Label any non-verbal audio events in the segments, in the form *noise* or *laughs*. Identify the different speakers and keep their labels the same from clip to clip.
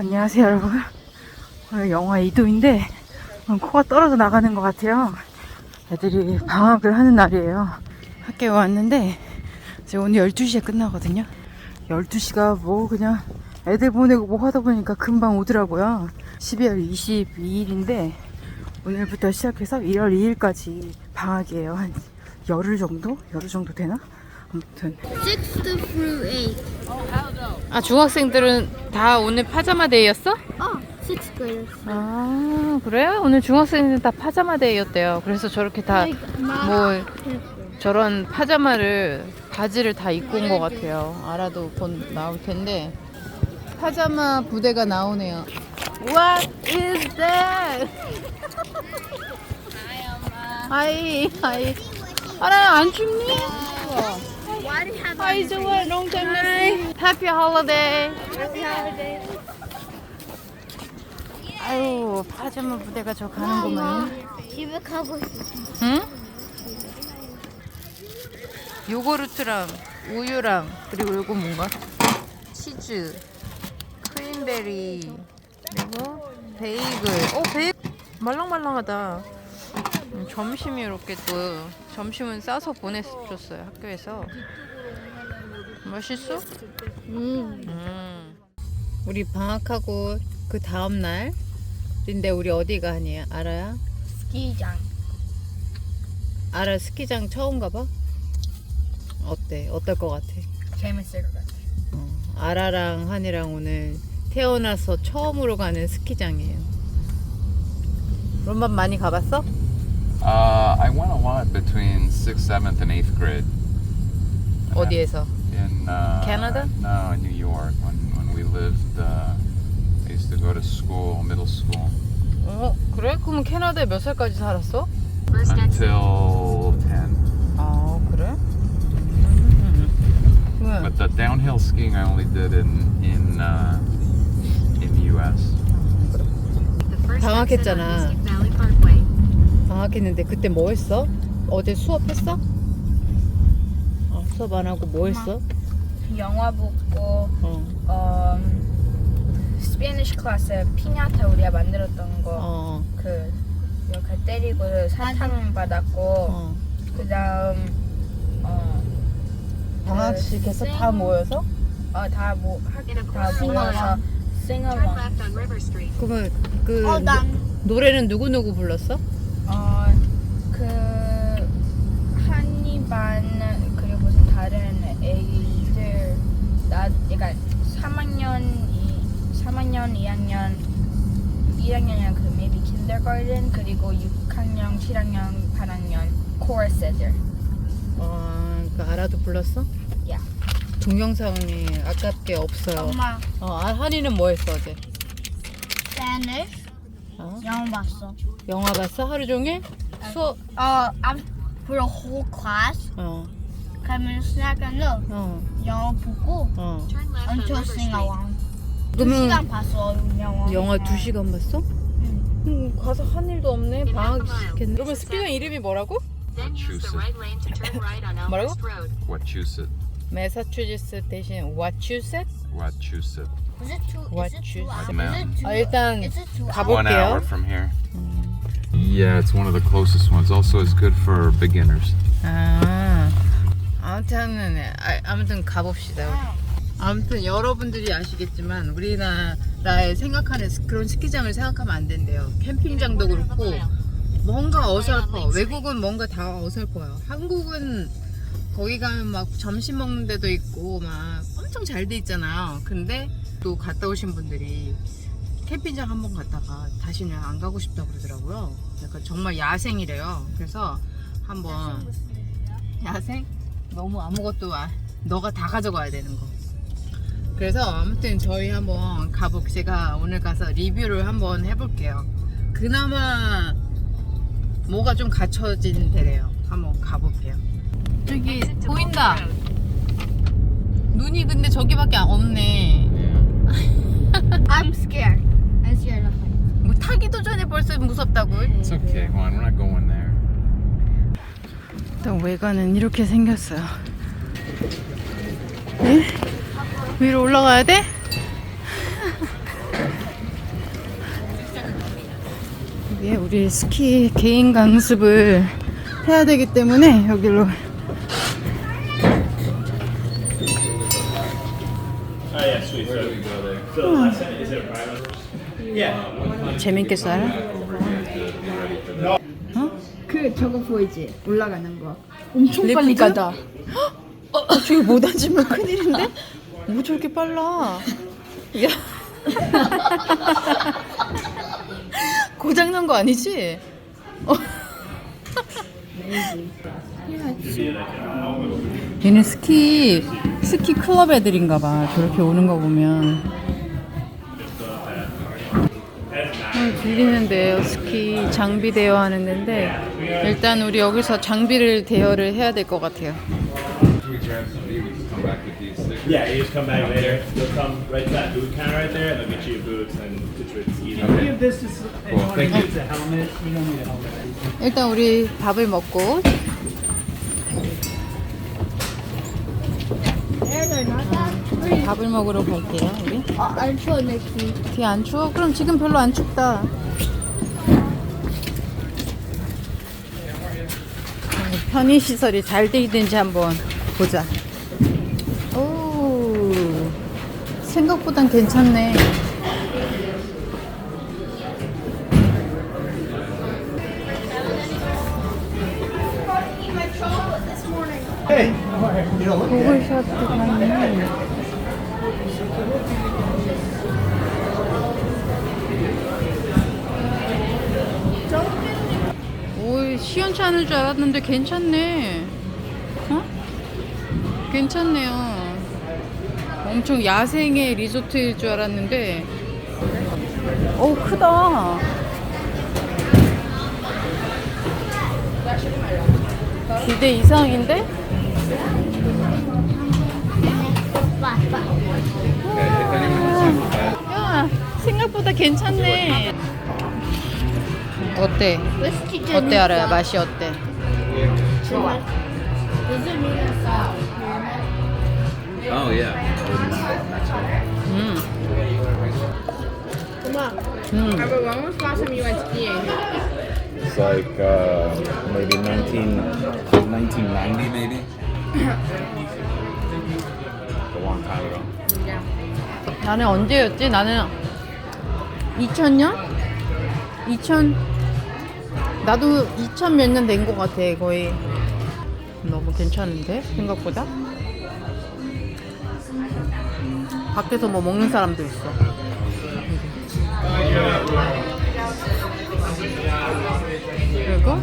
Speaker 1: 안녕하세요 여러분. 오늘 영하 2도인데 코가 떨어져 나가는 것 같아요. 애들이 방학을 하는 날이에요. 학교에 왔는데 이제 오늘 12시에 끝나거든요. 12시가 뭐 그냥 애들 보내고 뭐 하다 보니까 금방 오더라고요. 12월 22일인데 오늘부터 시작해서 1월 2일까지 방학이에요. 한 열흘 정도? 열흘 정도 되나? 아무튼.
Speaker 2: 6th through 8th.
Speaker 1: 아 중학생들은 다 오늘 파자마 데이였어?
Speaker 2: 6th graders.
Speaker 1: 아 그래? 오늘 중학생들은 다 파자마 데이였대요. 그래서 저렇게 다 뭐 저런 파자마를 바지를 다 입고 온 것 같아요. 알아도 곧 나올 텐데 파자마 부대가 나오네요. What is that? 하이 하이 알아 안 춥니?
Speaker 2: You
Speaker 1: doing? Long time no see. Happy holiday.
Speaker 2: Happy holiday?
Speaker 1: 아유 파자마 부대가 저 가는구만.
Speaker 2: 집에 가고 있어.
Speaker 1: 응? 요거르트랑 우유랑 그리고 요거 뭔가 치즈, 크림베리 그리고 베이글. 어 베이 말랑말랑하다. 음, 점심이 이렇게 또 점심은 싸서 보내줬어요 학교에서. 맛있어?
Speaker 2: 음.
Speaker 1: 음. 우리 방학하고 그 다음 날인데 우리 어디 가니? 알아야?
Speaker 2: 스키장.
Speaker 1: 알아 스키장 처음 가봐? 어때? 어떨 것 같아?
Speaker 2: 재밌을 것 같아.
Speaker 1: 어, 아라랑 한이랑 오늘 태어나서 처음으로 가는 스키장이에요. 롬반 많이 가봤어?
Speaker 3: Uh, I went a lot between sixth, seventh, and eighth grade.
Speaker 1: 어디에서?
Speaker 3: In uh,
Speaker 1: Canada?
Speaker 3: No, in New York. When when we lived, uh, I used to go to school, middle school,
Speaker 1: 어 그래? 그러면 캐나다에 몇 살까지 살았어?
Speaker 3: until ten.
Speaker 1: 아 그래? 음. 그러면
Speaker 3: But the downhill skiing I only did in in uh, in the U.S.
Speaker 1: 방학했잖아. 방학했는데 그때 뭐 했어? 어제 수업했어? 어, 수업 안 하고 뭐 했어?
Speaker 4: 영화 보고
Speaker 1: 어,
Speaker 4: 음, 스페니쉬 클래스 피냐타 우리가 만들었던 거
Speaker 1: 어,
Speaker 4: 그 이렇게 때리고 사탕 받았고
Speaker 1: 어.
Speaker 4: 그다음 어,
Speaker 1: 방학식에서 다 모여서?
Speaker 4: 어다뭐다 모여서 싱어롱
Speaker 1: 그러면 그
Speaker 2: 어, 난
Speaker 1: 노래는 누구 누구 불렀어?
Speaker 4: Maybe kindergarten 그리고 6학년 7학년 8학년 코러스 애들
Speaker 1: 어, 그 알아도 불렀어?
Speaker 4: 야.
Speaker 1: 동영상이 아깝게 없어요.
Speaker 2: 엄마
Speaker 1: 어, 아, 한이는 뭐 했어 어제?
Speaker 2: Spanish
Speaker 1: 어?
Speaker 2: 영어 봤어.
Speaker 1: 영화 봤어? 하루 종일? 수업?
Speaker 2: 어, I'm for the whole class.
Speaker 1: 어,
Speaker 2: 그러면 시작은
Speaker 1: 어,
Speaker 2: 영어 보고
Speaker 1: 어.
Speaker 2: until sing along. 두
Speaker 1: 그러면
Speaker 2: 시간 봤어 영어.
Speaker 1: 영화 2시간 봤어?
Speaker 2: 응.
Speaker 1: 음, 가서 한 일도 없네. 방학시켰네. 그러면 스피너 이름이 뭐라고?
Speaker 3: Wachusett.
Speaker 1: 뭐라고?
Speaker 3: Wachusett.
Speaker 1: 매사추세츠 대신 와추셋?
Speaker 3: Wachusett.
Speaker 2: Is it two?
Speaker 1: What
Speaker 2: is it two hours?
Speaker 3: Mountain.
Speaker 2: Is it two?
Speaker 1: 아, 일단
Speaker 2: Is it two
Speaker 1: 가볼게요.
Speaker 2: hours?
Speaker 3: One hour from here. Yeah, it's one of the closest ones. Also, it's good for beginners.
Speaker 1: 아, 아무튼 아, 아무튼 가봅시다. 아무튼 여러분들이 아시겠지만 우리나라에 생각하는 스- 그런 스키장을 생각하면 안 된대요. 캠핑장도 그렇고 뭔가 어설퍼. 외국은 뭔가 다 어설퍼요. 한국은 거기 가면 막 점심 먹는 데도 있고 막 엄청 잘 돼 있잖아요. 근데 또 갔다 오신 분들이 캠핑장 한번 갔다가 다시는 안 가고 싶다 그러더라고요. 약간 정말 야생이래요. 그래서 한번 야생? 너무 아무것도 아, 너가 다 가져가야 되는 거. 그래서 아무튼 저희 한번 가볼 제가 오늘 가서 리뷰를 한번 해볼게요. 그나마 뭐가 좀 갖춰진 데래요. 한번 가볼게요. 저기 보인다. 눈이 근데 저기밖에 없네.
Speaker 2: I'm scared. I'm scared of heights.
Speaker 1: 뭐 타기도 전에 벌써 무섭다고.
Speaker 3: It's okay. On, we're not going there.
Speaker 1: 일단 외관은 이렇게 생겼어요. 네? 위로 올라가야 돼? 이게 우리 스키 개인 강습을 해야 되기 때문에 여기로
Speaker 5: 음.
Speaker 1: 재밌게 살아? 어?
Speaker 2: 그 저거 보이지? 올라가는 거 엄청 빨리 가다
Speaker 1: 어, 저기 못 앉으면 큰일인데? *laughs* 뭐 저렇게 빨라? 야. *laughs* 고장 난 거 아니지? 어. *laughs* 얘는 스키 스키 클럽 애들인가 봐. 저렇게 오는 거 보면. 어, 빌리는데요. 스키 장비 대여하는 데인데 일단 우리 여기서 장비를 대여를 해야 될 것 같아요.
Speaker 5: Yeah, you just come back later. You'll come right to that boot counter right there, and they'll get you your boots, and it's, it's easy.
Speaker 3: Okay.
Speaker 6: This is, you
Speaker 3: Cool, thank you.
Speaker 6: a helmet, you don't need a helmet.
Speaker 1: 일단 우리 밥을 먹고 밥을 먹으러 갈게요. 우리
Speaker 2: 어, 안 추워 내 귀.
Speaker 1: 뒤안 추워? 그럼 지금 별로 안 춥다. 편의 시설이 잘 돼 있는지 한번 보자. 오, 생각보단 괜찮네. 고글샷도. 오, 시원치 않을 줄 알았는데 괜찮네. 어? 괜찮네요. 엄청 야생의 리조트일 줄 알았는데. 오, 크다. 기대 이상인데? 야, 생각보다 괜찮네. 어때? 어때 알아요? 맛이 어때?
Speaker 3: Oh yeah.
Speaker 1: 음.
Speaker 4: When was the last time you went skiing?
Speaker 3: It's like uh, maybe 19, 1990 maybe. a long time ago.
Speaker 1: 나는 언제였지? 나는 2000년? 2000 나도 2000 몇 년 된 것 같아 거의 너무 괜찮은데 생각보다 밖에서 뭐 먹는 사람도 있어 그리고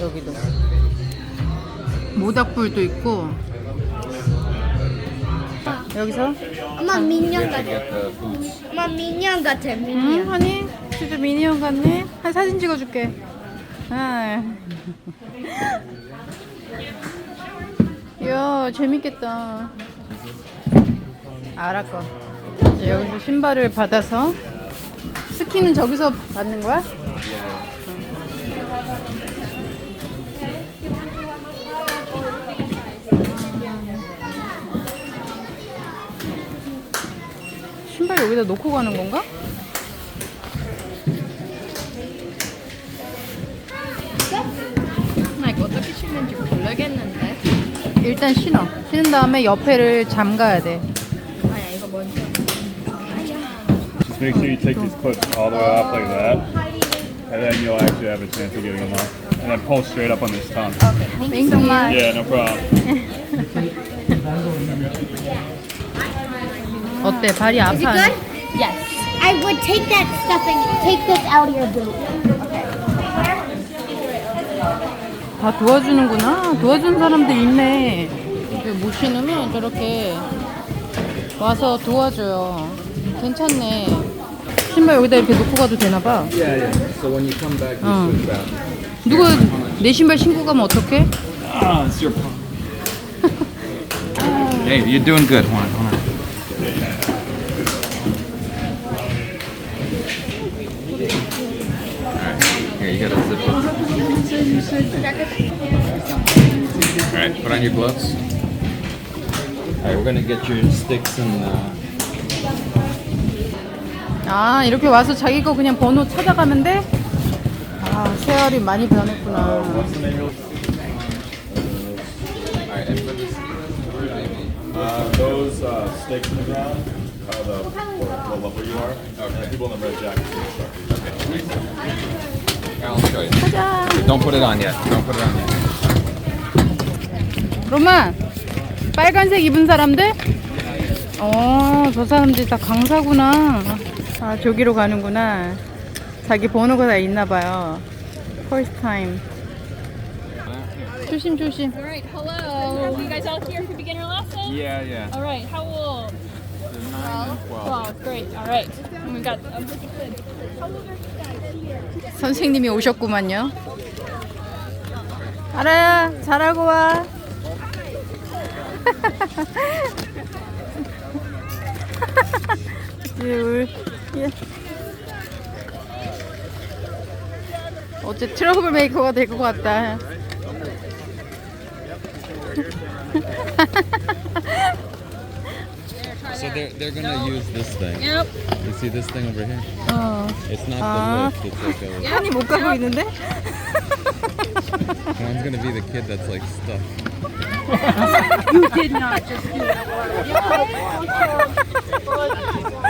Speaker 1: 여기도 모닥불도 있고 여기서
Speaker 2: 엄마 민영 같아. 엄마 민영 같아.
Speaker 1: 응,
Speaker 2: 민영.
Speaker 1: 하니? 진짜 미니언 같네? 한 사진 찍어줄게. 아. *laughs* 이야, 재밌겠다. 알았고. 이제 여기서 신발을 받아서 스키는 저기서 받는 거야? 신발 여기다 놓고 가는 건가?
Speaker 4: 나 이거 어떻게 신는지 모르겠는데.
Speaker 1: 일단 신어. 신은 다음에 옆에를 잠가야 돼.
Speaker 5: Just make sure you take these clips all the way off like that, and then you'll actually have a chance of getting them off. And then pull straight up on this tongue.
Speaker 1: Thank you so much.
Speaker 5: Yeah, no problem.
Speaker 1: 어때? 발이 아파?
Speaker 2: good?
Speaker 4: Yes.
Speaker 2: I would take that stuffing. Take this out of your boot.
Speaker 1: 다 도와주는구나. 도와주는 사람들 있네. 이렇게 못 신으면 저렇게 와서 도와줘요. 괜찮네. 신발 여기다 이렇게 놓고 가도 되나 봐.
Speaker 3: Yeah, yeah. So when you come back, you
Speaker 1: Oh.
Speaker 3: switch back.
Speaker 1: 누가 내 신발 신고 가면 어떡해?
Speaker 3: Ah, it's your problem. hey, you're doing good. Hold on, hold on. Here you gotta zip it. Alright, put on your gloves. Alright, we're gonna get your sticks and uh,
Speaker 1: 아 이렇게 와서 자기 거 그냥 번호 찾아가면 돼? 아 세월이 많이 변했구나
Speaker 5: What's the name of uh, those uh, stakes in the ground are the what level you are. And people in the red jackets are instructors.
Speaker 3: I'll show you. Don't put it on yet. Don't put it on yet.
Speaker 1: 로마 빨간색 입은 사람들? 어 저 사람들 다 강사구나 아 저기로 가는구나 자기 번호가 다 있나 봐요 First time 조심 조심
Speaker 7: All right, hello. You guys all here for beginner lesson?
Speaker 3: Yeah, yeah.
Speaker 7: All right, how old?
Speaker 3: Nine and twelve.
Speaker 7: Wow, great. All right. And we got um,
Speaker 1: 선생님이 오셨구만요 알아야 잘하고 와 예, 우리- 예. 어째 트러블 메이커가 될 것 같다 *laughs*
Speaker 8: So they're they're gonna use this thing.
Speaker 7: Yep.
Speaker 8: You see this thing over here?
Speaker 1: 어.
Speaker 8: It's not
Speaker 1: Ah.
Speaker 8: the lift. It's like a.
Speaker 1: 한이 못 가고 있는데? *laughs*
Speaker 8: One's gonna be the kid that's like stuck. *laughs*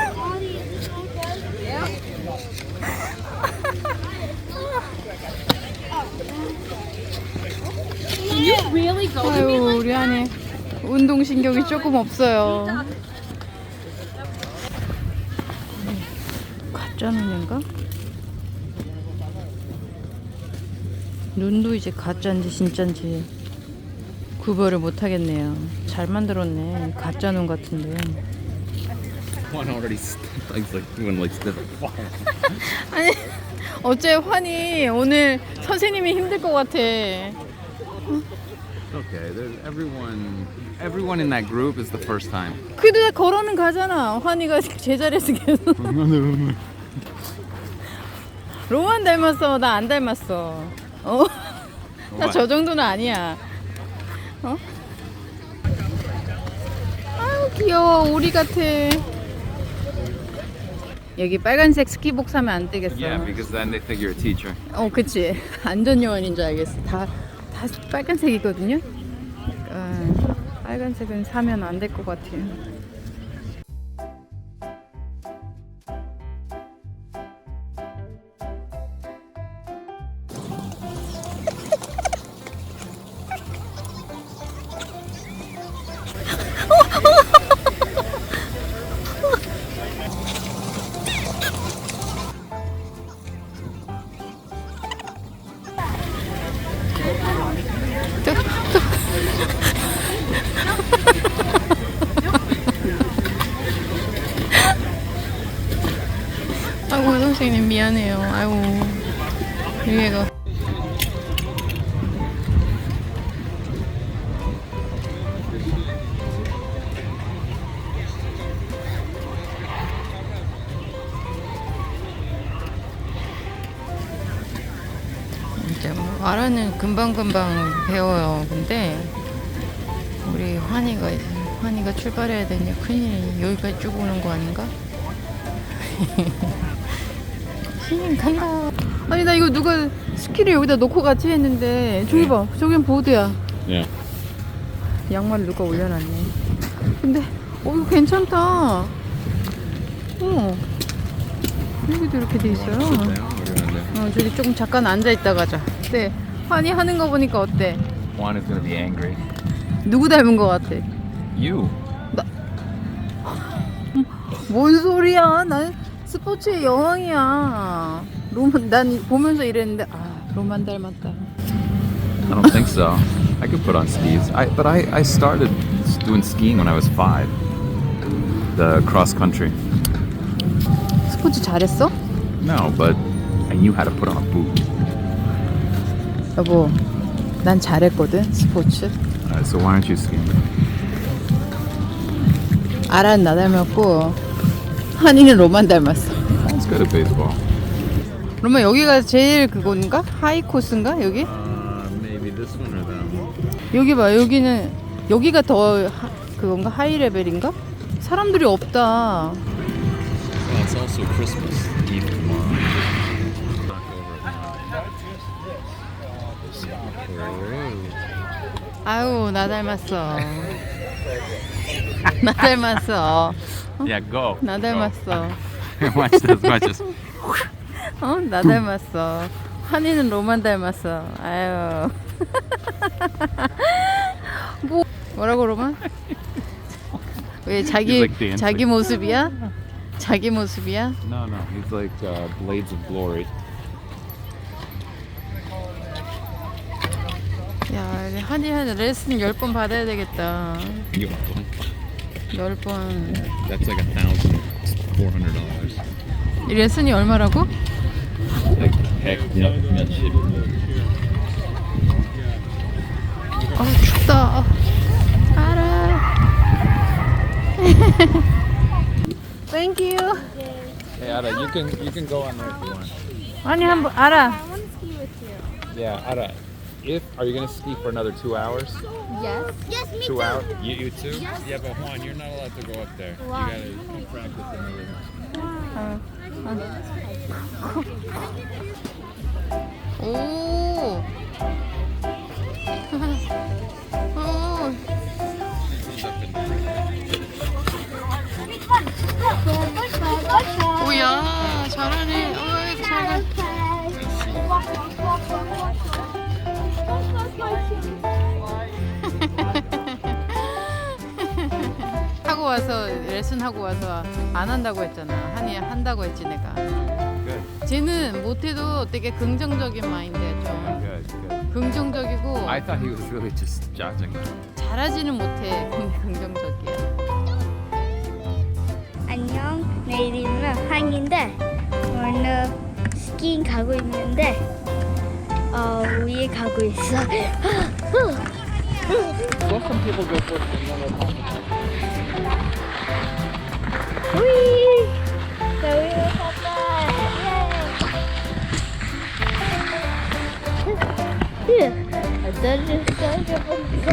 Speaker 7: Really go?
Speaker 1: 아유 우리 한이 운동신경이 조금 없어요 가짜 눈인가? 눈도 이제 가짜인지 진짜인지 구별을 못하겠네요 잘 만들었네 가짜 눈 같은데
Speaker 8: One already. Like when like stiff. *laughs*
Speaker 1: 아니 어째 환이 오늘 선생님이 힘들 것 같아
Speaker 3: Okay, there's everyone. Everyone in that group is the first time.
Speaker 1: 그래도 다 걸어는 가잖아 환이가 제자리에서 계속 로만 닮았어 나 안 닮았어 어? 나 저 정도는 아니야 어? 아우 귀여워 오리 같아 여기 빨간색 스키복 사면 안 되겠어
Speaker 3: Yeah, because then they think you're a teacher.
Speaker 1: 어, 그치. 안전 요원인 줄 알겠어. 다, 다 빨간색이거든요. 어, 빨간색은 사면 안 될 것 같아요. 알아는 금방금방 배워요. 근데 우리 환희가 이제 환희가 출발해야 되냐 큰일이 여기까지 쭉 오는 거 아닌가? *laughs* 신임 간다. 아니 나 이거 누가 스키를 여기다 놓고 같이 했는데 저기 봐 저긴 보드야.
Speaker 8: Yeah.
Speaker 1: 양말 누가 올려놨네. 근데 어 이거 괜찮다. 어 여기도 이렇게 돼 있어요. 어 저기 조금 잠깐 앉아 있다 가자. 네 환희 하는 거 보니까 어때?
Speaker 3: Juan is gonna be angry.
Speaker 1: 누구 닮은 거 같아?
Speaker 3: You.
Speaker 1: 뭔 소리야? 난 스포츠의 여왕이야. 로만 난 보면서 이랬는데 아 로만 닮았다.
Speaker 3: I don't think so. I could put on skis. I but I I started doing skiing when I was five. The cross country.
Speaker 1: 스포츠 잘했어?
Speaker 3: No, but I knew how to put on a boot.
Speaker 1: 여보, 난 잘했거든 스포츠.
Speaker 3: Alright, so why aren't you skiing?
Speaker 1: 아란 나 닮았고 한이는 로만 닮았어.
Speaker 3: That's good at baseball.
Speaker 1: 로만 여기가 제일 그건가? 하이 코스인가 여기?
Speaker 8: Uh, maybe this one or that one.
Speaker 1: 여기 봐 여기는 여기가 더 하, 그건가 하이 레벨인가? 사람들이 없다.
Speaker 8: Well, It's also Christmas
Speaker 1: 아유 나 닮았어. 나 닮았어.
Speaker 3: Yeah, go.
Speaker 1: 나 닮았어.
Speaker 3: watch this, watch this.
Speaker 1: 어? 나 닮았어. 한이는 로만 닮았어. 아유. 뭐 뭐라고 로만? 왜 자기
Speaker 3: like dancing.
Speaker 1: 자기 모습이야? 자기 모습이야?
Speaker 3: No, no, he's like uh, Blades of Glory.
Speaker 1: 야, 이제 한이 한 레슨 10번 받아야 되겠다.
Speaker 3: You want one?
Speaker 1: 10번.
Speaker 3: That's like a thousand four hundred dollars.
Speaker 1: 이 레슨이 얼마라고?
Speaker 3: Like heck, 몇십.
Speaker 1: 아, 춥다. 알아. Thank you.
Speaker 3: Hey, Ada, you can you can go on there if you want.
Speaker 1: 아니 한번 알아.
Speaker 3: Yeah, Ada. If are you gonna ski for another two hours?
Speaker 2: Yes. Yes, me
Speaker 3: Two
Speaker 2: too.
Speaker 3: hours? You, you too? Yeah, but Juan, you're not allowed to go up there. You gotta you practice in the room.
Speaker 1: 오. 오. 오야 잘하네. 어이 잘해. 하고 와서 레슨 하고 와서 안 한다고 했잖아. 한이 한다고 했지 내가.
Speaker 3: Good,
Speaker 1: 쟤는 못해도 되게 긍정적인 마인드야 좀.
Speaker 3: good, good.
Speaker 1: 긍정적이고
Speaker 3: I thought he was really just judging.
Speaker 1: 잘하지는 못해. 근데 긍정적이야.
Speaker 2: 안녕. 내 이름은 황인데 오늘 스키ing 가고 있는데 어 위에 가고 있어. 우이. 나 위로 갔다. 예. 아저씨 떨어졌어.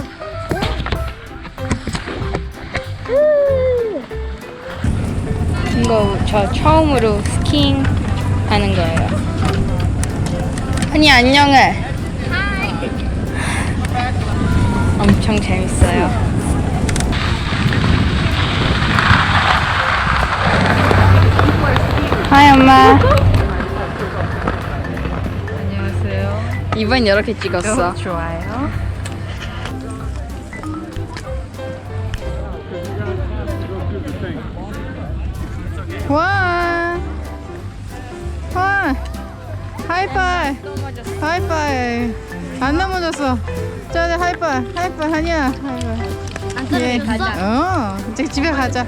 Speaker 4: 이거 저 처음으로 스킹 하는 거예요. 아니 안녕해. 엄청 재밌어요. 하이 엄마.
Speaker 1: 안녕하세요.
Speaker 4: 이번 이렇게 찍었어.
Speaker 1: 좋아요. 와. 와. 하이파이. 하이파이. 안 넘어졌어. 자, 하이파이. 하이파이 하냐? 하이파이. 예. 어, 이제 집에 가자.